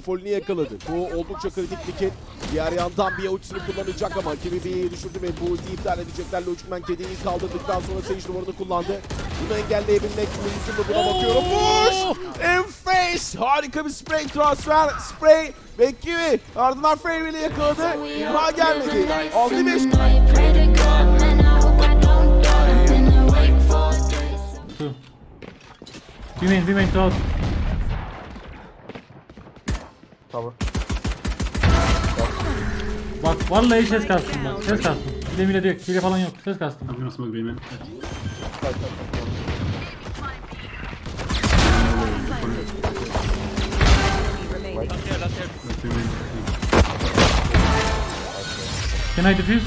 Folini yakaladı. Bu oldukça kritik bir kill. Diğer yandan bir ultisini kullanacak ama kimi bir düşürdü ve bu ultiyi iptal edecekler. Loachman kediyi kaldırdıktan sonra Sage duvarını kullandı. Bunu engelleyebilmek mümkün mü buna bakıyorum. In face! Harika bir spray transfer. Spray ve kimi ardından Fairway'le yakaladı. İmha gelmedi. 6-5 Pray to God, man, I hope I don't die. Been awake for days. Two. B main, B main, close. Bak vallahi ses kastım bak ses kastım. Hile mile diyor hile falan yok ses kastım. I'm gonna smoke B man. Like B man. Can I defuse?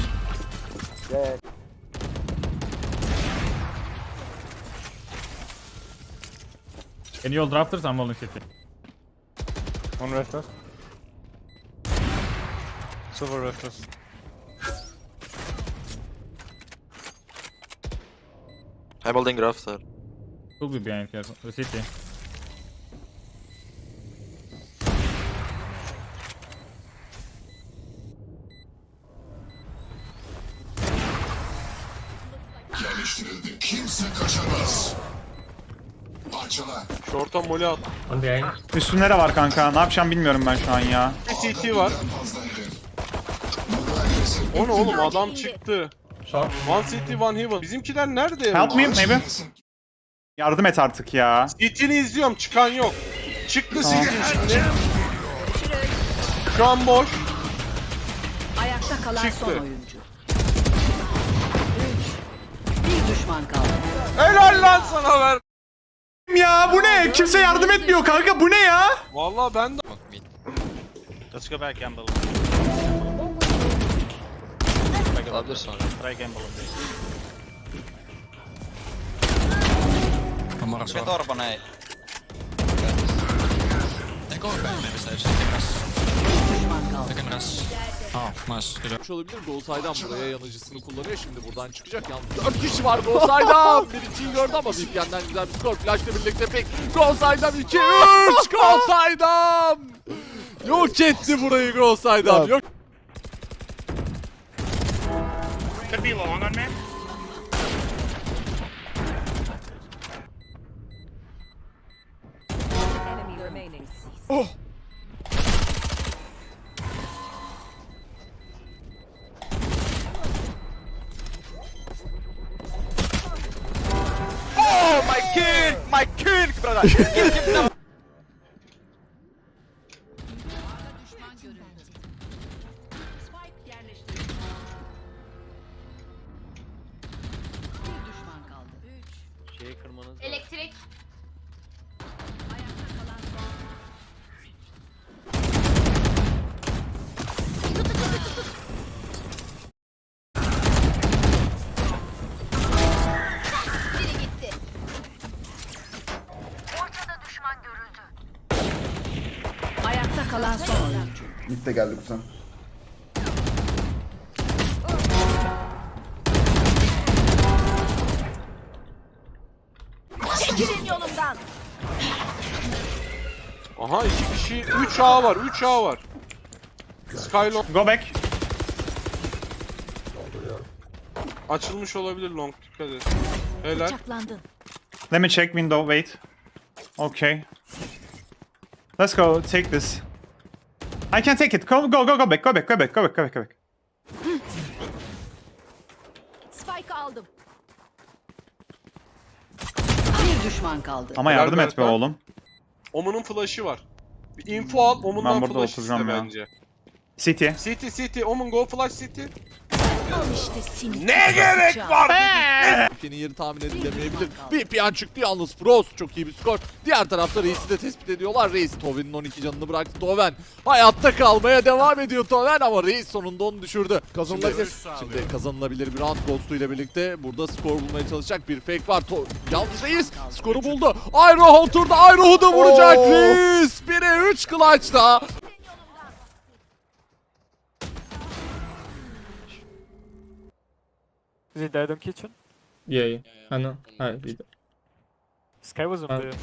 Can you hold rafters? I'm holding city. One rafters. Silver rafters. I'm holding rafter. Could be behind here. The city. Geliştirildi. Kimse kaçamaz. Short'a molly at. One behind. Üstünde de var kanka. Ne yapacağım bilmiyorum ben şu an ya. Bir CT var. O ne oğlum adam çıktı. Short. One CT one heaven. Bizimkiler nerede? Help me maybe. Yardım et artık ya. CT'ni izliyorum çıkan yok. Çıktı Tamam. CT şimdi. Şu an boş. Ayakta kalan Çıktı. son oyuncu. 3. Bir düşman kaldı. Helal lan sana ver. Ya bu ne? Kimse yardım etmiyor kanka. Bu ne ya? Vallahi ben de. Let's go back gamble. Olabilir sonra. Try gamble on this. Get Orban Düşman kaldı. Yapmış olabilir. Golsay'dan buraya yanıcısını kullanıyor. Şimdi buradan çıkacak. Yalnız 4 kişi var Golsay'dan. Biriciyi gördü ama VPN'den güzel bir skor. Flash'la birlikte pek. Golsay'dan 2 3 Golsay'dan. Yok etti burayı Golsay'dan. Yok. Could be long on remaining. Oh Bir düşman kaldı. 3. Şeyi kırmanız Elektrik. Kalan son oyuncu. Mid de geldi kuzen. Çekilin yolumdan. Aha iki kişi. 3 A var. 3 A var. Skylon Go back. açılmış olabilir long dikkat et. Helal. Bıçaklandın. Let me check window. Wait. Okay. Let's go. Take this. I can take it. Go go go go back. Go back. Go back. Go back. Go back. Go back. Spike aldım. Bir düşman kaldı. Ama Helal yardım et be oğlum. Omun'un flash'ı var. Bir info al. Omun'dan Ben burada flash iste oturacağım ya. bence. City. City City. Omun go flash City. Ne gerek var? VPN'in yeri tahmin edilemeyebilir. VPN çıktı yalnız. Frost çok iyi bir skor. Diğer tarafta Reis'i de tespit ediyorlar. Reis Toven'in 12 canını bıraktı. Toven hayatta kalmaya devam ediyor Toven ama Reis sonunda onu düşürdü. Kazanılabilir. Şimdi kazanılabilir bir round Ghost ile birlikte burada skor bulmaya çalışacak bir fake var. To yalnız Reis skoru buldu. Iroh oturdu. Iroh'u da vuracak Reis. 1'e 3 clutch'ta. Is he dead on kitchen? Yeah yeah. I know. I did. Sky was on Uh, the.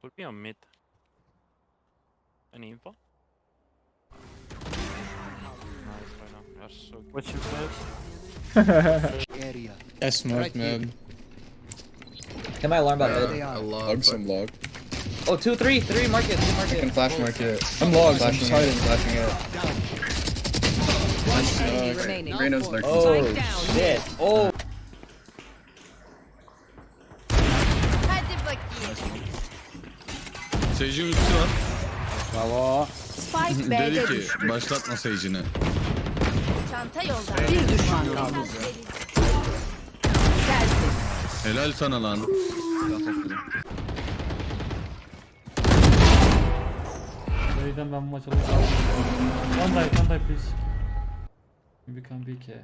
Could be on mid. Any info? What you said? I smoked mid. Hit my alarm bot mid. Log some log. Oh, two, three, three, market, two I market. can flash market. I'm logs, I'm just hiding, flashing it. Enemy remaining. Reno's lurking. Oh, shit. Oh. Hadi bakayım. Sage'in ultisi var. Bravo. B'de düştü. başlatma Sage'ini. Çanta yolda. Bir düşman kaldı. Helal sana lan. O yüzden ben bu maçı alacağım. One dive, one dive please. We can BK.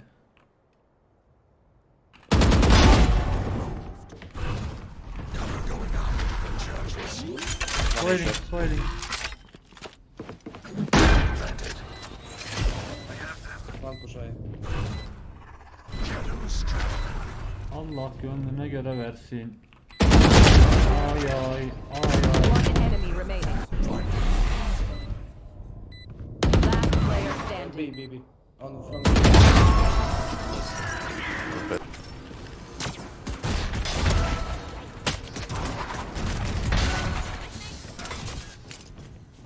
Spoiling, spoiling. Allah gönlüne göre versin. Ay ay ay ay. One enemy remaining. Last player standing.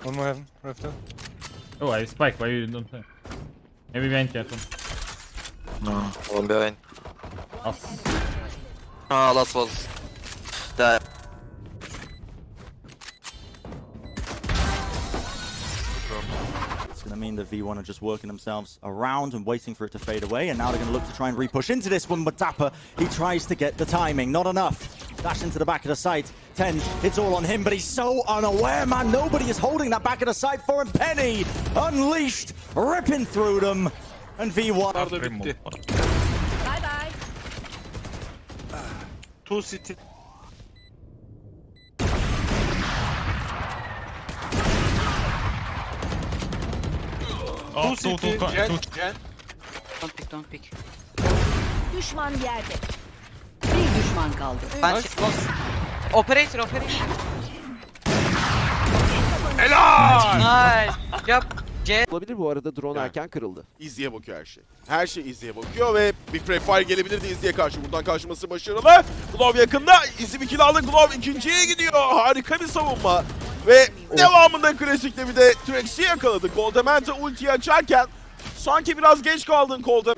One more heaven. Rifter. Oh, I spike. Why you don't play? Maybe behind careful. One behind. As. Ah, last was. There. Mean the V1 are just working themselves around and waiting for it to fade away. And now they're going to look to try and re-push into this one. But Dapper, he tries to get the timing. Not enough. Dash into the back of the site. 10, it's all on him, but he's so unaware, man. Nobody is holding that back of the site for him. Penny, unleashed, ripping through them. And V1 Bunlar da bitti. Bye. Two. Two city. Jen. Jen. Don't pick, don't pick. Düşman yerde. Bir düşman kaldı. Nice. Operator, operator. Helal. Nice. Yap. Olabilir bu arada drone erken kırıldı. İzliye bakıyor her şey. Her şey İzliye bakıyor ve Big Brave Fire gelebilirdi İzliye karşı. Buradan karşıması başarılı. Glove yakında. İzi bir kill aldı. Glove ikinciye gidiyor. Harika bir savunma. Ve devamında klasikte bir de Trex'i yakaladı. Goldemante ultiyi açarken sanki biraz geç kaldın Goldem.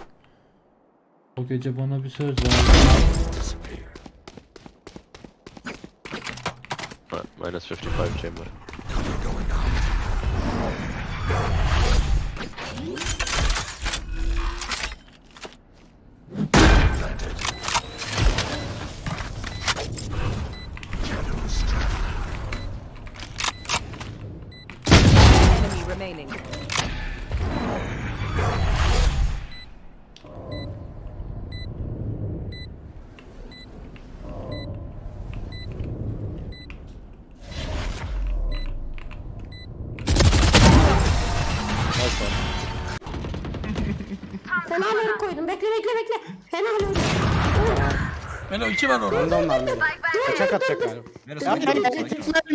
O gece bana bir söz ver. Minus 55 chamber. Koydum. Bekle bekle bekle. Fenerleri. Melo 2 var orada. Bende onlar benim. Kaçak atacak galiba. Melo Tek mermi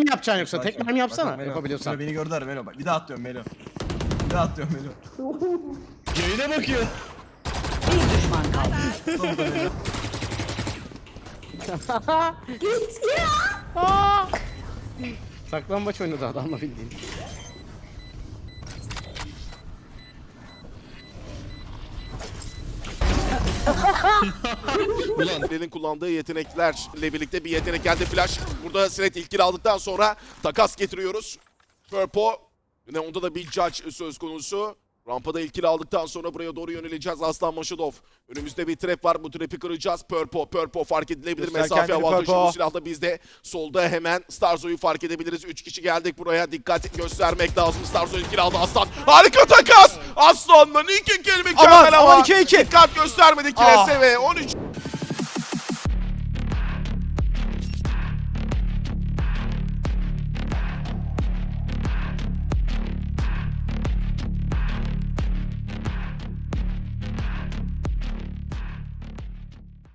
mi yapacaksın yoksa? Tek mermi yapsana yapabiliyorsan. Beni gördüler Melo. Bir daha atıyorum Melo. Bir daha atıyorum Melo. Yayına bakıyor. Bir düşman kaldı. Saklambaç oynadı adamla bildiğin. Elin kullandığı yeteneklerle birlikte bir yetenek geldi flash. Burada Sinet ilk kill aldıktan sonra takas getiriyoruz. Purpo yine onda da bir judge söz konusu. Rampada ilk kill aldıktan sonra buraya doğru yöneleceğiz Aslan Maşadov. Önümüzde bir trap var bu trap'i kıracağız. Purpo, Purpo fark edilebilir Göster mesafe avantajı bu silahla bizde. Solda hemen Starzo'yu fark edebiliriz. 3 kişi geldik buraya dikkat göstermek lazım. Starzo ilk kill aldı Aslan. Harika takas! Aslan'dan iki kill mükemmel ama aman, iki, iki. dikkat göstermedik Ah. Kilese ve 13